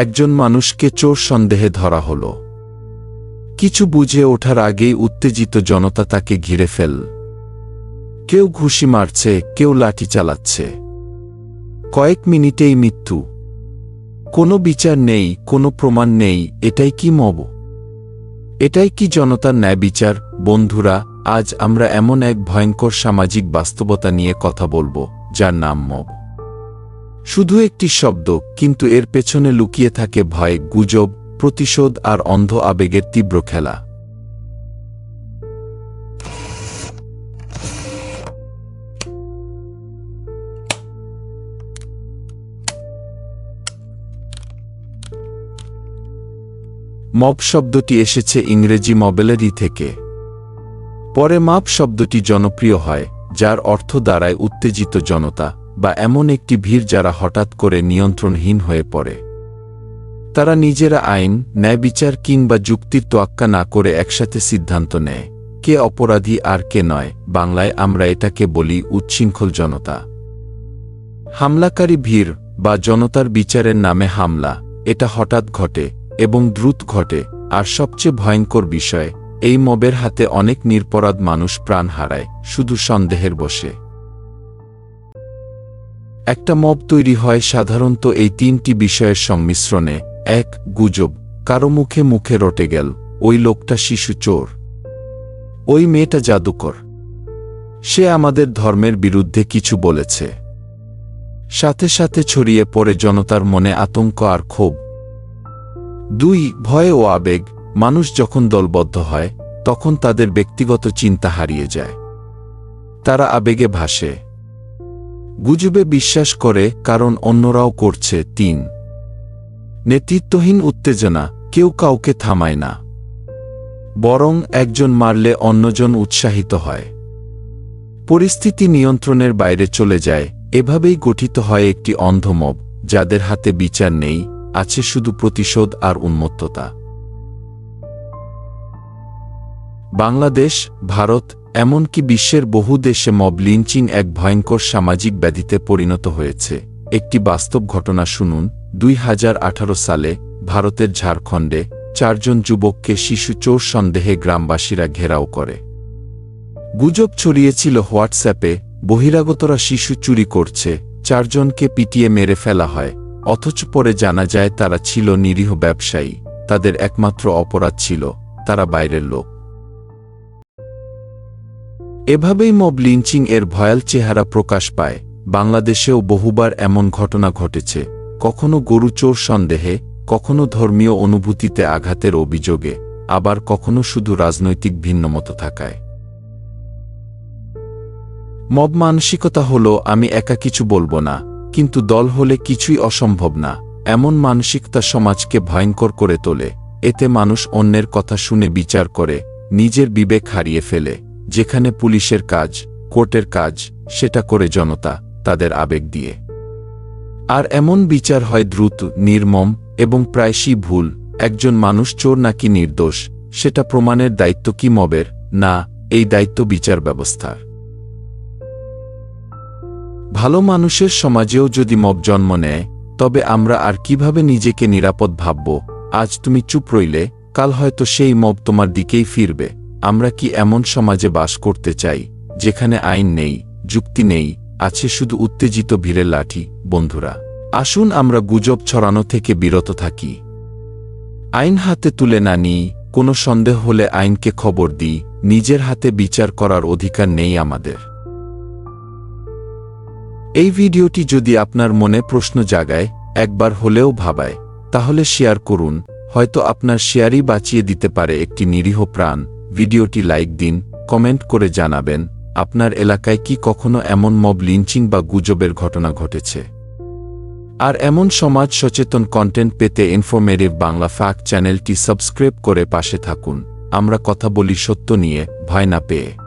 একজন মানুষকে চোর সন্দেহে ধরা হল। কিছু বুঝে ওঠার আগেই উত্তেজিত জনতা তাকে ঘিরে ফেল। কেউ ঘুষি মারছে, কেউ লাঠি চালাচ্ছে। কয়েক মিনিটেই মৃত্যু। কোনো বিচার নেই, কোনো প্রমাণ নেই, এটাই কি মব? এটাই কি জনতার ন্যায় বিচার? বন্ধুরা, আজ আমরা এমন এক ভয়ঙ্কর সামাজিক বাস্তবতা নিয়ে কথা বলব, যার নাম মব। শুধু একটি শব্দ, কিন্তু এর পেছনে লুকিয়ে থাকে ভয়, গুজব, প্রতিশোধ আর অন্ধ আবেগের তীব্র খেলা। মব শব্দটি এসেছে ইংরেজি মবেলারি থেকে। পরে মাপ শব্দটি জনপ্রিয় হয়, যার অর্থ দ্বারায় উত্তেজিত জনতা। বা এমন একটি ভিড় যারা হঠাৎ করে নিয়ন্ত্রণহীন হয়ে পড়ে। তারা নিজেরা আইন ন্যায় বিচার কিংবা যুক্তির তোয়াক্কা না করে একসাথে সিদ্ধান্ত নেয়, কে অপরাধী আর কে নয়। বাংলায় আমরা এটাকে বলি উচ্ছৃঙ্খল জনতা। হামলাকারী ভিড় বা জনতার বিচারের নামে হামলা, এটা হঠাৎ ঘটে এবং দ্রুত ঘটে। আর সবচেয়ে ভয়ঙ্কর বিষয়, এই মবের হাতে অনেক নিরপরাধ মানুষ প্রাণ হারায়, শুধু সন্দেহের বসে একটা মব তৈরি হয় সাধারণত এই তিনটি বিষয়ের সংমিশ্রণে। এক, গুজব। কারও মুখে মুখে রটে গেল। ওই লোকটা শিশু চোর। ওই মেয়েটা জাদুকর। সে আমাদের ধর্মের বিরুদ্ধে কিছু বলেছে। সাথে সাথে ছড়িয়ে পড়ে জনতার মনে আতঙ্ক আর ক্ষোভ। দুই, ভয় ও আবেগ। মানুষ যখন দলবদ্ধ হয়, তখন তাদের ব্যক্তিগত চিন্তা হারিয়ে যায়। তারা আবেগে ভাসে। গুজবে বিশ্বাস করে, কারণ অন্যরাও করছে, তিন। নেতৃত্বহীন উত্তেজনা, কেউ কাউকে থামায় না। বরং একজন মারলে অন্যজন উৎসাহিত হয়। পরিস্থিতি নিয়ন্ত্রণের বাইরে চলে যায়, এভাবেই গঠিত হয় একটি অন্ধমব, যাদের হাতে বিচার নেই, আছে শুধু প্রতিশোধ আর উন্মত্ততা। বাংলাদেশ, ভারত এমনকি বিশ্বের বহু দেশে মব লিঞ্চিং এক ভয়ঙ্কর সামাজিক ব্যাধিতে পরিণত হয়েছে। একটি বাস্তব ঘটনা শুনুন, দুই হাজার আঠারো সালে ভারতের ঝাড়খণ্ডে চারজন যুবককে শিশু চোর সন্দেহে গ্রামবাসীরা ঘেরাও করে। গুজব ছড়িয়েছিল হোয়াটসঅ্যাপে, বহিরাগতরা শিশু চুরি করছে, চারজনকে পিটিয়ে মেরে ফেলা হয়, অথচ পরে জানা যায় তারা ছিল নিরীহ ব্যবসায়ী, তাদের একমাত্র অপরাধ ছিল, তারা বাইরের লোক। এভাবেই মব লিঞ্চিং এর ভয়াল চেহারা প্রকাশ পায়। বাংলাদেশেও বহুবার এমন ঘটনা ঘটেছে। কখনো গরু চোর সন্দেহে, কখনো ধর্মীয় অনুভূতিতে আঘাতের অভিযোগে, আবার কখনো শুধু রাজনৈতিক ভিন্নমত থাকায়। মব মানসিকতা হল, আমি একা কিছু বলব না, কিন্তু দল হলে কিছুই অসম্ভব না। এমন মানসিকতা সমাজকে ভয়ঙ্কর করে তোলে, এতে মানুষ অন্যের কথা শুনে বিচার করে, নিজের বিবেক হারিয়ে ফেলে। যেখানে পুলিশের কাজ, কোর্টের কাজ, সেটা করে জনতা, তাদের আবেগ দিয়ে। আর এমন বিচার হয় দ্রুত, নির্মম, এবং প্রায়শই ভুল, একজন মানুষ চোর নাকি নির্দোষ, সেটা প্রমাণের দায়িত্ব কি মবের? না, এই দায়িত্ব বিচার ব্যবস্থার। ভালো মানুষের সমাজেও যদি মব জন্ম নেয়, তবে আমরা আর কীভাবে নিজেকে নিরাপদ ভাবব? আজ তুমি চুপ রইলে, কাল হয়তো সেই মব তোমার দিকেই ফিরবে। আমরা কি এমন সমাজে বাস করতে চাই, যেখানে আইন নেই, যুক্তি নেই, আছে শুধু উত্তেজিত ভিড়ের লাঠি, বন্ধুরা? আসুন আমরা গুজব ছড়ানো থেকে বিরত থাকি। আইন হাতে তুলে না নিই, কোনো সন্দেহ হলে আইনকে খবর দিই, নিজের হাতে বিচার করার অধিকার নেই আমাদের। এই ভিডিওটি যদি আপনার মনে প্রশ্ন জাগায়, একবার হলেও ভাবায়, তাহলে শেয়ার করুন, হয়তো আপনার শেয়ারই বাঁচিয়ে দিতে পারে একটি নিরীহ প্রাণ। ভিডিওটি লাইক দিন, কমেন্ট করে জানাবেন, আপনার এলাকায় কি কখনো এমন মব লিঞ্চিং বা গুজবের ঘটনা ঘটেছে? আর এমন সমাজ সচেতন কন্টেন্ট পেতে ইনফরমেটিভ বাংলা ফ্যাক্ট চ্যানেলটি সাবস্ক্রাইব করে পাশে থাকুন। আমরা কথা বলি সত্য নিয়ে, ভয় না পেয়ে।